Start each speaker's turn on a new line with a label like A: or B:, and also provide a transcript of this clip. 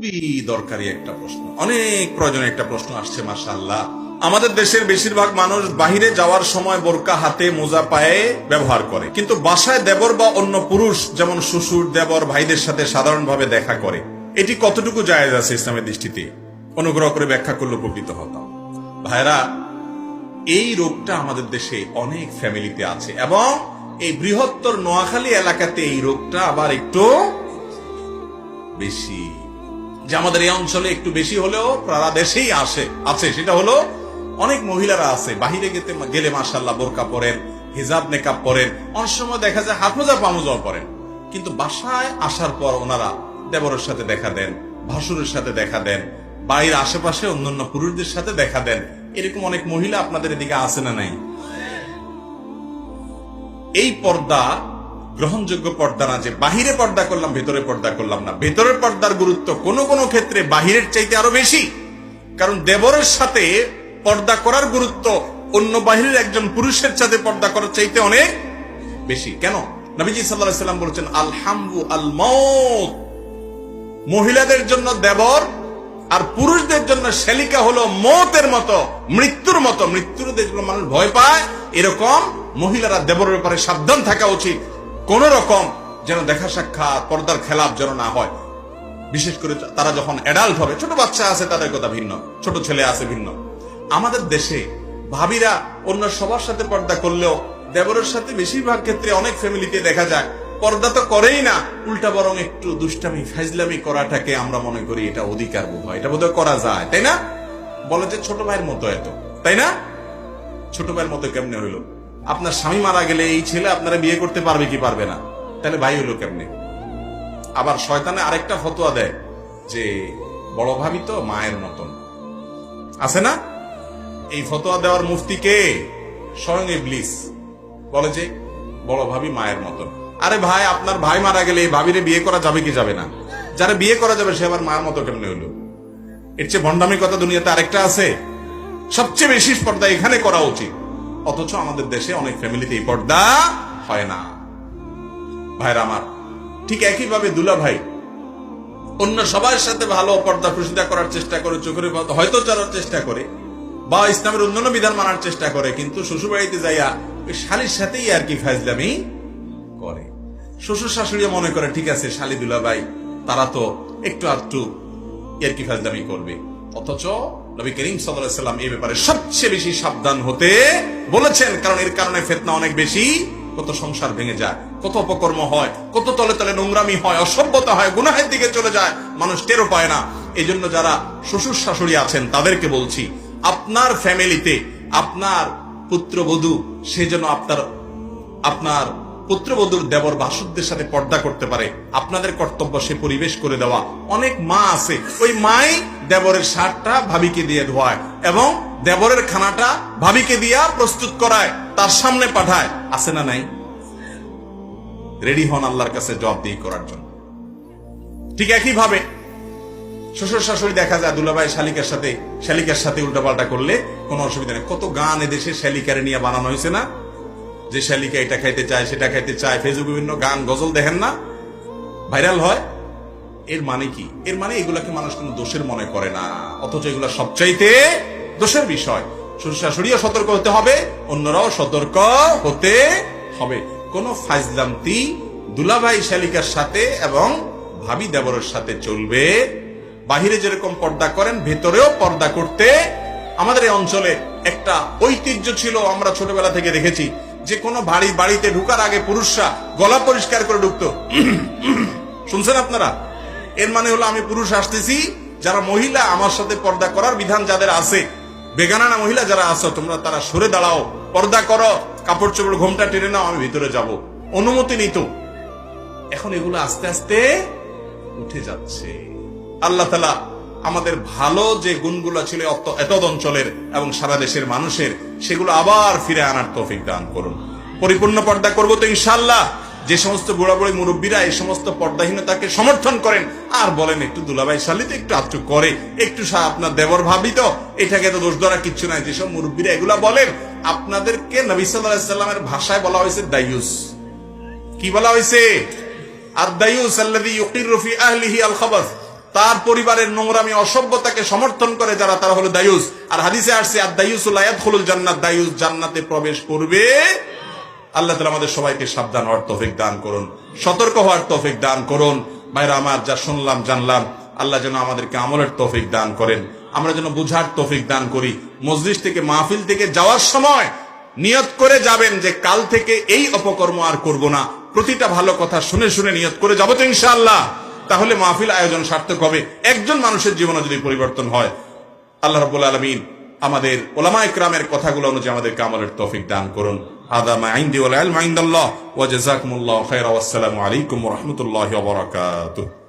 A: খুবই দরকারি একটা প্রশ্ন। অনেক প্রয়োজনীয় একটা প্রশ্ন আসছে, মাশাআল্লাহ। আমাদের দেশের বেশিরভাগ মানুষ বাহিরে যাওয়ার সময় বোরকা হাতে, মোজা পায়ে ব্যবহার করে। কিন্তু বাসায় দেবর বা অন্য পুরুষ, যেমন শ্বশুর, দেবর, ভাইদের সাথে সাধারণভাবে দেখা করে। এটি কতটুকু জায়েজ আছে ইসলামের দৃষ্টিতে? অনুগ্রহ করে ব্যাখ্যা করলে উপকৃত হতাম। ভাইরা এই রোগটা আমাদের দেশে অনেক ফ্যামিলিতে আছে এবং এই বৃহত্তর নোয়াখালী এলাকাতে এই রোগটা আবার একটু বেশি। যে আমাদের এই অঞ্চলে একটু বেশি হলেও দেশেই আসে, আছে। সেটা হলো অনেক মহিলারা আছে, বাহিরে গেতে গেলে মাসাল্লাহ বোরকা পরেন, হিজাব নেকাব পরেন, অনেক সময় দেখা যায় হাত মোজা পামোজাও পরেন। কিন্তু বাসায় আসার পর ওনারা দেবরের সাথে দেখা দেন, ভাসুরের সাথে দেখা দেন, বাড়ির আশেপাশে অন্যান্য পুরুষদের সাথে দেখা দেন। এরকম অনেক মহিলা আপনাদের এদিকে আছে না নাই? এই পর্দা গ্রহণযোগ্য পর্দা না, যে বাহিরে পর্দা করলাম, ভেতরে পর্দা করলাম না। ভেতরের পর্দার গুরুত্ব কোন কোন ক্ষেত্রে বাহিরের চাইতে আরও বেশি। কারণ দেবরের সাথে পর্দা করার গুরুত্ব অন্য বাহিরের একজন পুরুষের সাথে পর্দা করার চাইতে অনেক বেশি। কেন? নবীজি সাল্লাহ সাল্লাম বলেছেন আলহামু আল মৌত মহিলাদের জন্য দেবর আর পুরুষদের জন্য শালিকা হলো মতের মতো, মৃত্যুর মতো। মৃত্যুর মানুষ ভয় পায়। এরকম মহিলারা দেবরের ব্যাপারে সাবধান থাকা উচিত। কোন রকম যেন দেখা সাক্ষাৎ, পর্দার খেলাপ যেন না হয়। বিশেষ করে তারা যখন অ্যাডাল্ট হবে, ছোট বাচ্চা আছে, তাদের কথা ভিন্ন, ছোট ছেলে আছে ভিন্ন। আমাদের দেশে ভাবিরা অন্য সবার সাথে পর্দা করলেও দেবরের সাথে বেশিরভাগ ক্ষেত্রে অনেক ফ্যামিলিতে দেখা যায়, পর্দা তো করেই না, উল্টা বরং একটু দুষ্টামি ফাইজলামি করাটাকে আমরা মনে করি এটা অধিকার বোধ হয়। এটা বোধহয় করা যায়, তাই না? বলে যে ছোট ভাইয়ের মতো এত, তাই না? ছোট ভাইয়ের মতো কেমনে হইল? আপনার স্বামী মারা গেলে এই ছেলে আপনারা বিয়ে করতে পারবে কি পারবে না? তাহলে ভাই হলো কেমনে? আবার শয়তানে আরেকটা ফতোয়া দেয় যে, বড় ভাবি তো মায়ের মতন। আছে না? এই ফতোয়া দেওয়ার মুফতি কে? স্বয়ং ইবলিস। বলে যে, বড় ভাবি মায়ের মতন। আরে ভাই, আপনার ভাই মারা গেলে এই ভাবিরে বিয়ে করা যাবে কি যাবে না? যারা বিয়ে করা যাবে, সে আবার মায়ের মতো কেমনে হইল এর চেয়ে ভণ্ডামি কথা দুনিয়াতে আরেকটা আছে। সবচেয়ে বেশি পর্দা এখানে করা উচিত। অথচ আমাদের দেশে অনেক ফ্যামিলিতে এই পর্দা হয় না। ভাইরা আমার, ঠিক একইভাবে দুলা ভাই, অন্য সবার সাথে ভালো পর্দা প্রসিদ্ধা করার চেষ্টা করে, চোখের হয়তো চলার চেষ্টা করে, বা ইসলামের অন্যান্য বিধান মানার চেষ্টা করে, কিন্তু শ্বশুর বাড়িতে যাইয়া ওই শালির সাথেই আর কি ফাইজলামি করে। শ্বশুর শাশুড়ি মনে করে, ঠিক আছে শালি দুলা ভাই, তারা তো একটু আধটু ইয়ার কি ফাজলামি করবে। অথচ নবী করিম সাল্লাম এই ব্যাপারে সবচেয়ে বেশি সাবধান হতে বলেছেন, কারণ এর কারণে ফেতনা অনেক বেশি। কত সংসার ভেঙে যায়, কত অপকর্ম হয়, কত তলে তলে নোংরামি হয়, অসভ্যতা হয়, গুনাহের দিকে চলে যায়, মানুষ টেরও পায় না। এই জন্য যারা শ্বশুর শাশুড়ি আছেন, তাদেরকে বলছি, আপনার ফ্যামিলিতে আপনার পুত্রবধূ, সে যেন আপনার আপনার পুত্রবধূর দেবর বাসুদের সাথে পর্দা করতে পারে। আপনাদের কর্তব্য সে পরিবেশ করে দেওয়া। অনেক মা আছে। ওই মাই দেবরের শার্টটা ভাবিকে দিয়ে ধোয়ায় এবং দেবরের খানাটা ভাবিকে দিয়া প্রস্তুত করায়, তার সামনে পাঠায়। আছে না নাই? রেডি হন আল্লাহর কাছে জব দিয়ে করার জন্য। ঠিক একই ভাবে শ্বশুর শাশুড়ি দেখা যায় দুলাভাই শালিকার সাথে শালিকার সাথে উল্টাপাল্টা করলে কোনো অসুবিধা নেই। কত গান এদেশে শালিকারে নিয়ে বানানো হয়েছে না? যে শালিকা এটা খাইতে চায়, সেটা খাইতে চায়, ফেসবুক বিভিন্ন গান, গজল দেখেন না? ভাইরাল হয়? এর মানে কি? এর মানে এগুলাকে মানুষ কোনো দোষের মনে করে না। অথচ এগুলা সবচাইতে দোষের বিষয়। শ্বশুর শাশুড়িও সতর্ক হতে হবে, অন্যরাও সতর্ক হতে হবে। কোন ফাইজলামতি দুলাভাই শালিকার সাথে এবং ভাবি দেবরের সাথে চলবে। বাহিরে যেরকম পর্দা করেন, ভেতরেও পর্দা করতে। আমাদের এই অঞ্চলে একটা ঐতিহ্য ছিল, আমরা ছোটবেলা থেকে দেখেছি। যে কোনো বাড়ি, বাড়িতে ঢুকার আগে পুরুষরা গলা পরিষ্কার করে ঢুকতো। শুনছেন আপনারা? এর মানে হলো আমি পুরুষ আসতেছি, যারা মহিলা আমার সাথে পর্দা করার বিধান যাদের আছে বেগানা মহিলা যারা আছো, তোমরা তারা সরে দাঁড়াও, পর্দা করো, কাপড় চোপড়, ঘোমটা টেনে নাও, আমি ভিতরে যাব। অনুমতি নিত এখন এগুলো আস্তে আস্তে উঠে যাচ্ছে। আল্লাহ তালা আমাদের ভালো যে গুণগুলো ছিল এতদ অঞ্চলের এবং সারা দেশের মানুষের, সেগুলো আবার ফিরে আনার তৌফিক দান করুন। পরিপূর্ণ পর্দা করব তো ইনশাল্লাহ যে সমস্ত বুড়া বুড়ি মুরব্বীরা এই সমস্ত পর্দাহীনতাকে সমর্থন করেন, আর বলেন একটু দুলাভাই শালিতে, একটু আত্ম করে, একটু আপনার দেবর ভাবি তো এটাকে তো দোষ ধরা কিচ্ছু নাই। যেসব মুরব্বীরা এগুলা বলেন, আপনাদেরকে নবী ভাষায় বলা হয়েছে দায়ুস। কি বলা হয়েছে? আর দায়ুস আল্লাহ ইউকিরু ফি আহলিহি আল খাবাস তার পরিবারের নোংরামি, অসভ্যতাকে সমর্থন করে যারা, তারা হলো দায়ুস। আর হাদিসে আসছে, আর দায়ুস খুলুল জান্নাত দায়ুস জান্নাতে প্রবেশ করবে। আল্লাহ তালা আমাদের সবাইকে সাবধান হওয়ার তৌফিক দান করুন। সতর্ক হওয়ার তৌফিক দান করুন। ভাইরা, আমার যা শুনলাম, জানলাম, আল্লাহ যেন আমাদেরকে আমলের তৌফিক দান করেন। আমরা যেন বুঝার তৌফিক দান করি। মসজিদ থেকে, মাহফিল থেকে যাওয়ার সময় নিয়ত করে যাবেন যে, কাল থেকে এই অপকর্ম আর করব না। প্রতিটা ভালো কথা শুনে শুনে নিয়ত করে যাব তো ইনশাআল্লাহ। তাহলে মাহফিল আয়োজন সার্থক হবে। একজন মানুষের জীবনে যদি পরিবর্তন হয়, আল্লাহ রবুল আলমিন আমাদের ওলামা ইকরামের কথাগুলো অনুযায়ী আমাদের আমলের তফিক দান করুন। আদা মাইন্দি ওয়াজাকুল্লাহ আলাইকুম ওয়া রাহমাতুল্লাহি ওয়া বারাকাতুহু।